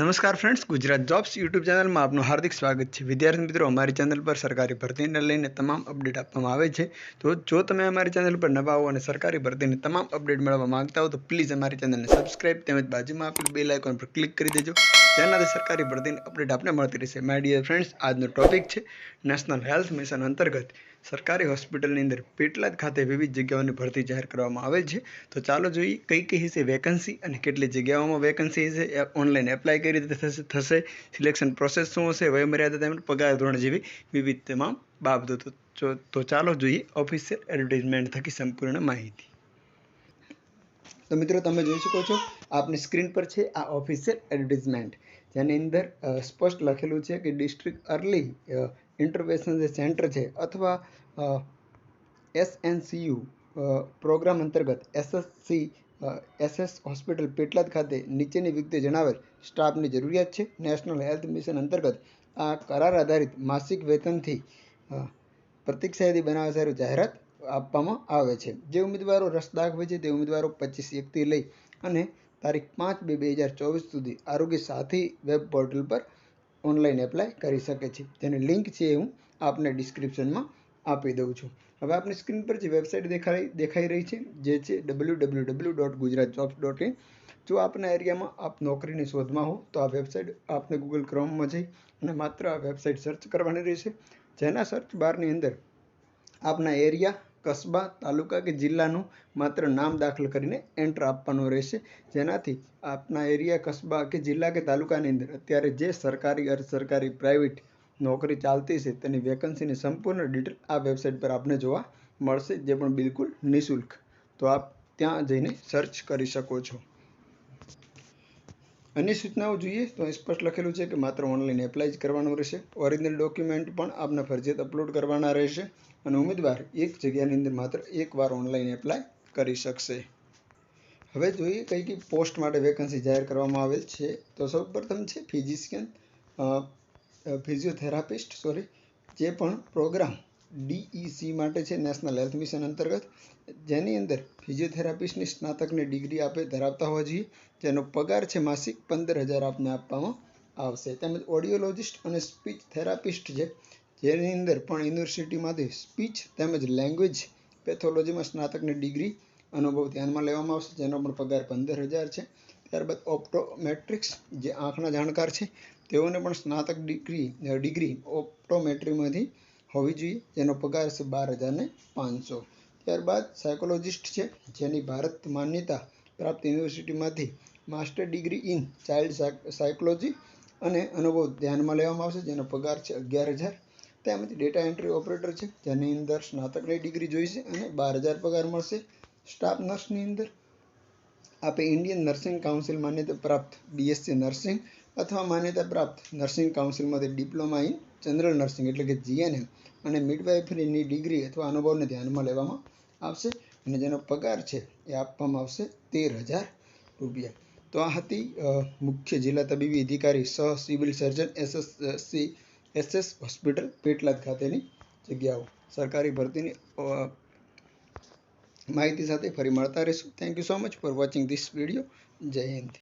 નમસ્કાર friends Gujarat jobs YouTube ચેનલમાં આપનું હાર્દિક સ્વાગત છે. વિદ્યાર્થી મિત્રો, અમારી ચેનલ પર સરકારી ભરતીને લઈને તમામ અપડેટ આપવામાં આવે છે. તો જો તમે અમારી ચેનલ પર નવા હો અને સરકારી ભરતીની તમામ અપડેટ મેળવવા માંગતા હો તો પ્લીઝ અમારી ચેનલને સબસ્ક્રાઇબ તેમજ બાજુમાં આપેલ બેલ આઇકોન પર ક્લિક કરી દેજો. જેનાથી સરકારી ભરતીની અપડેટ આપને મળતી રહેશે. માય ડિયર ફ્રેન્ડ્સ આજનો ટોપિક છે નેશનલ હેલ્થ મિશન અંતર્ગત સરકારી હોસ્પિટલની અંદર પેટલાદ ખાતે વિવિધ જગ્યાઓની ભરતી જાહેર કરવામાં આવેલ છે. તો ચાલો જોઈએ કઈ કઈ હશે વેકન્સી અને કેટલી જગ્યાઓમાં વેકન્સી હશે. ઓનલાઈન એપ્લાય કઈ રીતે થશે થશે સિલેક્શન પ્રોસેસ શું હશે, વયમર્યાદા તેમજ પગાર ધોરણ જેવી વિવિધ તમામ બાબતો. તો ચાલો જોઈએ ઓફિશિયલ એડવર્ટાઇઝમેન્ટ થકી સંપૂર્ણ માહિતી. તો મિત્રો તમે જોઈ શકો છો, આપની સ્ક્રીન પર છે આ ઓફિશિયલ એડવર્ટાઇઝમેન્ટ જેની અંદર સ્પષ્ટ લખેલું છે કે ડિસ્ટ્રિક્ટ અર્લી ઇન્ટરવેશન જે સેન્ટર છે અથવા એસએનસીયુ પ્રોગ્રામ અંતર્ગત એસએસસી એસએસ હોસ્પિટલ પેટલાદ ખાતે નીચેની વિગતે જણાવેલ સ્ટાફની જરૂરિયાત છે. નેશનલ હેલ્થ મિશન અંતર્ગત આ કરાર આધારિત માસિક વેતનથી પ્રતિક્ષાયથી બનાવે સારું જાહેરાત આપવામાં આવે છે. જે ઉમેદવારો રસ દાખવે છે તે ઉમેદવારો પચીસ એકથી લઈ અને તારીખ પાંચ બે બે હજાર ચોવીસ સુધી આરોગ્ય સાથી વેબ પોર્ટલ પર ઓનલાઈન એપ્લાય કરી શકે છે. તેની લિંક છે હું આપને ડિસ્ક્રિપ્શનમાં આપી દઉં છું. હવે આપની સ્ક્રીન પર જે વેબસાઇટ દેખાઈ દેખાઈ રહી છે, જે છે W W W dot Gujarat jobs dot in જો આપના એરિયામાં આપ નોકરીની શોધમાં હો, તો આ વેબસાઇટ આપને ગૂગલ ક્રોમમાં જઈ અને માત્ર આ વેબસાઇટ સર્ચ કરવાની રહેશે. જેના સર્ચ બારની અંદર આપના એરિયા કસ્બા તાલુકા કે જિલ્લાનું માત્ર નામ દાખલ કરીને એન્ટર આપવાનું રહેશે. જેનાથી આપના એરિયા, કસ્બા કે જિલ્લા કે તાલુકાની અંદર અત્યારે જે સરકારી અર્ધ સરકારી પ્રાઇવેટ નોકરી ચાલતી છે તેની વેકન્સીની સંપૂર્ણ ડિટેલ આ વેબસાઇટ પર આપને જોવા મળશે, જે પણ બિલકુલ નિઃશુલ્ક. તો આપ ત્યાં જઈને સર્ચ કરી શકો છો. અન્ય સૂચનાઓ જોઈએ તો સ્પષ્ટ લખેલું છે કે માત્ર ઓનલાઈન એપ્લાય જ કરવાનું રહેશે. ઓરિજિનલ ડોક્યુમેન્ટ પણ આપને ફરજિયાત અપલોડ કરવાના રહેશે અને ઉમેદવાર એક જગ્યાની અંદર માત્ર એકવાર ઓનલાઈન એપ્લાય કરી શકશે. હવે જોઈએ કઈ કઈ પોસ્ટ માટે વેકન્સી જાહેર કરવામાં આવેલ છે. તો સૌપ્રથમ છે ફિઝિશિયન ફિઝિયોથેરાપિસ્ટ સોરી જે પણ પ્રોગ્રામ ડીઈસી માટે છે નેશનલ હેલ્થ મિશન અંતર્ગત. જેની અંદર ફિઝિયોથેરાપિસ્ટની સ્નાતકની ડિગ્રી આપે ધરાવતા હોવા જોઈએ. જેનો પગાર છે માસિક પંદર હજાર આપને આપવામાં આવશે. તેમજ ઓડિયોલોજિસ્ટ અને સ્પીચ થેરાપિસ્ટ છે. જેની અંદર પણ યુનિવર્સિટીમાંથી સ્પીચ તેમજ લેંગ્વેજ પેથોલોજીમાં સ્નાતકની ડિગ્રી અનુભવ ધ્યાનમાં લેવામાં આવશે. જેનો પણ પગાર પંદર હજાર છે. ત્યારબાદ ઓપ્ટોમેટ્રિક્સ જે આંખના જાણકાર છે. તેઓને પણ સ્નાતક ડિગ્રી ડિગ્રી ઓપ્ટોમેટ્રીમાંથી હોવી જોઈએ. જેનો પગાર છે બાર હજારને પાંચસો. ત્યારબાદ સાયકોલોજિસ્ટ છે, જેની ભારત માન્યતા પ્રાપ્ત યુનિવર્સિટીમાંથી master degree in child psychology અને અનુભવ ધ્યાનમાં લેવામાં આવશે. જેનો પગાર છે અગિયાર હજાર. તેમજ ડેટા એન્ટ્રી ઓપરેટર છે, જેની અંદર સ્નાતકની ડિગ્રી જોઈશે અને બાર હજાર પગાર મળશે. સ્ટાફ નર્સની અંદર આપે ઇન્ડિયન નર્સિંગ કાઉન્સિલ માન્યતા પ્રાપ્ત બીએસસી નર્સિંગ અથવા માન્યતા પ્રાપ્ત નર્સિંગ કાઉન્સિલમાંથી ડિપ્લોમા ઇન જનરલ નર્સિંગ એટલે કે જીએનએમ અને મિડવાઇફરીની ડિગ્રી અથવા અનુભવને ધ્યાનમાં લેવામાં આવશે અને જેનો પગાર છે એ આપવામાં આવશે તેર હજાર રૂપિયા. તો આ હતી મુખ્ય જિલ્લા તબીબી અધિકારી સહ civil surgeon SSC SS hospital Petlad ખાતેની જગ્યાઓ. સરકારી ભરતીની માહિતી સાથે ફરી મળતા રહીશું. Thank you so much for watching this video Jai Hind.